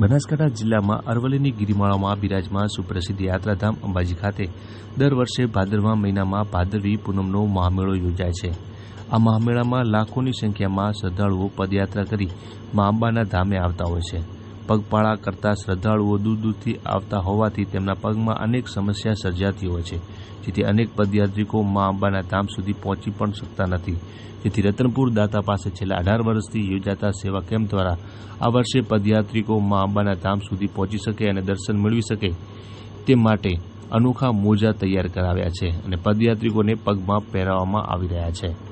બનાસકાંઠા જિલ્લામાં અરવલ્લીની ગિરિમાળામાં બિરાજમાન સુપ્રસિદ્ધ યાત્રાધામ અંબાજી ખાતે દર વર્ષે ભાદરવા મહિનામાં ભાદરવી પૂનમનો મહામેળો યોજાય છે. આ મહામેળામાં લાખોની સંખ્યામાં શ્રદ્ધાળુઓ પદયાત્રા કરી મા અંબાના ધામે આવતા હોય છે. પગપાળા કરતા શ્રદ્ધાળુઓ દૂર દૂરથી આવતા હોવાથી તેમના પગમાં અનેક સમસ્યા સર્જાતી હોય છે, જેથી અનેક પદયાત્રિકો મા અંબાના ધામ સુધી પહોંચી પણ શકતા નથી. જેથી રતનપુર દાતા પાસે છેલ્લા અઢાર વર્ષથી યોજાતા સેવા કેમ્પ દ્વારા આ વર્ષે પદયાત્રિકો મા અંબાના ધામ સુધી પહોંચી શકે અને દર્શન મેળવી શકે તે માટે અનોખા મોજા તૈયાર કરાવ્યા છે અને પદયાત્રિકોને પગમાં પહેરાવવામાં આવી રહ્યા છે.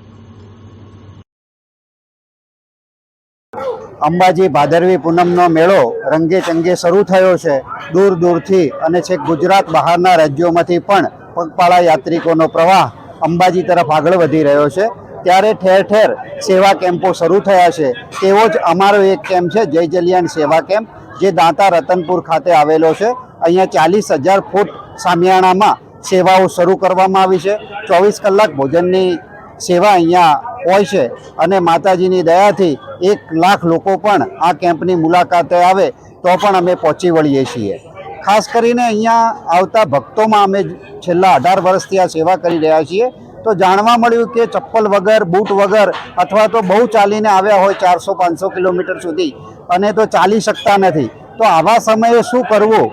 અંબાજી ભાદરવી પૂનમનો મેળો રંગે ચંગે શરૂ થયો છે. દૂર દૂરથી અને છેક ગુજરાત બહારના રાજ્યોમાંથી પણ પગપાળા યાત્રિકોનો પ્રવાહ અંબાજી તરફ આગળ વધી રહ્યો છે. ત્યારે ઠેર ઠેર સેવા કેમ્પો શરૂ થયા છે. તેવો જ અમારો એક કેમ્પ છે, જય જલિયાન સેવા કેમ્પ, જે દાંતા રતનપુર ખાતે આવેલો છે. અહીંયા ચાલીસ હજાર ફૂટ સામિયાણામાં સેવાઓ શરૂ કરવામાં આવી છે. ચોવીસ કલાક ભોજનની સેવા અહીંયા હોય છે. અને માતાજીની દયાથી એક લાખ લોકો પણ આ કેમ્પની મુલાકાતે આવે તો પણ અમે પહોંચી વળીએ છીએ. ખાસ કરીને અહીંયા આવતા ભક્તોમાં અમે છેલ્લા અઢાર વર્ષથી આ સેવા કરી રહ્યા છીએ. તો જાણવા મળ્યું કે ચપ્પલ વગર, બૂટ વગર અથવા તો બહુ ચાલીને આવ્યા હોય ચારસો, પાંચસો કિલોમીટર સુધી અને તો ચાલી શકતા નથી. તો આવા સમયે શું કરવું?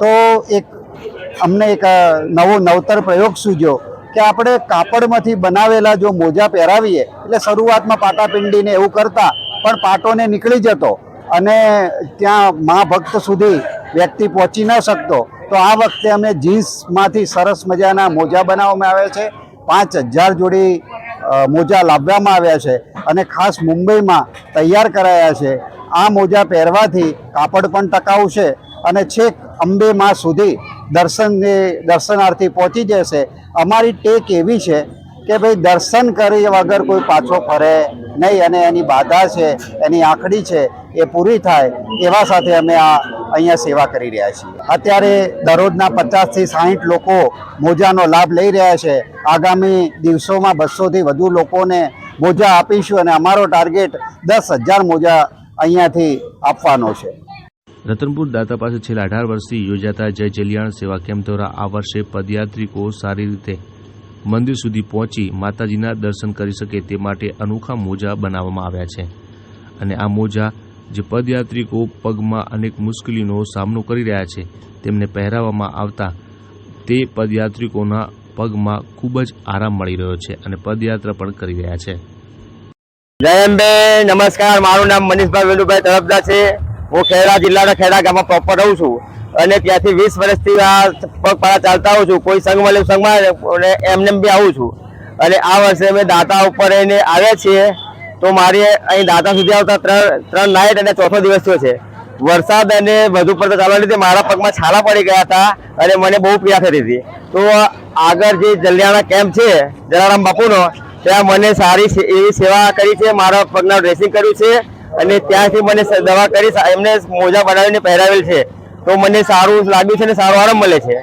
તો એક અમને એક નવો નવતર પ્રયોગ સૂજ્યો. કે આપણે કાપડમાંથી બનાવેલા જો મોજા પહેરાવીએ, એટલે શરૂઆતમાં પાટાપિંડીને એવું કરતા, પણ પાટોને નીકળી જતો અને ત્યાં મા ભક્ત સુધી વ્યક્તિ પહોંચી ન શકતો. તો આ વખતે અમે જીન્સમાંથી સરસ મજાના મોજા બનાવવામાં આવ્યા છે. પાંચ હજાર જોડી મોજા લાવવામાં આવ્યા છે અને ખાસ મુંબઈમાં તૈયાર કરાયા છે. આ મોજા પહેરવાથી કાપડ પણ ટકાઉ છે અને છેક અંબે માં સુધી દર્શનને દર્શનાર્થી પહોંચી જશે. અમારી ટેક એવી છે કે ભાઈ દર્શન કરી વગર કોઈ પાછો ફરે નહીં અને એની બાધા છે, એની આંખડી છે એ પૂરી થાય એવા સાથે અમે આ અહીંયા સેવા કરી રહ્યા છીએ. અત્યારે દરરોજના પચાસથી સાહીઠ લોકો મોજાનો લાભ લઈ રહ્યા છે. આગામી દિવસોમાં બસોથી વધુ લોકોને મોજા આપીશું અને અમારો ટાર્ગેટ દસ હજાર મોજા અહીંયાથી આપવાનો છે. રતનપુર દાતા પાસે છેલ્લા અઢાર વર્ષથી યોજાતા જય જલિયાણ સેવા કેમ્પ દ્વારા આ વર્ષે પદયાત્રિકો સારી રીતે મંદિર સુધી પહોંચી માતાજીના દર્શન કરી શકે તે માટે અનોખા મોજા બનાવવામાં આવ્યા છે. અને આ મોજા જે પદયાત્રિકો પગમાં અનેક મુશ્કેલીનો સામનો કરી રહ્યા છે, તેમને પહેરાવવામાં આવતા તે પદયાત્રિકોના પગમાં ખૂબ જ આરામ મળી રહ્યો છે અને પદયાત્રા પણ કરી રહ્યા છે. જય અંબે, નમસ્કાર, મારું નામ મનીષભાઈ વેલુભાઈ તરફદા છે. હું ખેડા જિલ્લાના ખેડા ગામમાં પ્રોપર રહું છું. અને ત્યાંથી વીસ વર્ષથી આ પગપાળા ચાલતા આવું છું. કોઈ સંઘ મળે સંઘમાં અને એમને બી આવું છું. અને આ વર્ષે અમે દાતા ઉપર એને આવ્યા છીએ. તો મારી અહીં દાતા સુધી આવતા ત્રણ ત્રણ નાઇટ અને ચોથો દિવસ થયો છે. વરસાદ અને વધુ પડતો ચાલવા લીધે મારા પગમાં છાલા પડી ગયા હતા અને મને બહુ પીડા થતી હતી. તો આગળ જે જલિયાણા કેમ્પ છે, જલારામ બાપુનો, ત્યાં મને સારી એવી સેવા કરી છે. મારા પગના ડ્રેસિંગ કર્યું છે. અને ત્યાંથી મને દવા કરી એમને મોજા બનાવીને પહેરાવેલ છે. તો મને સારું લાગ્યું છે અને સારો આરામ મળે છે.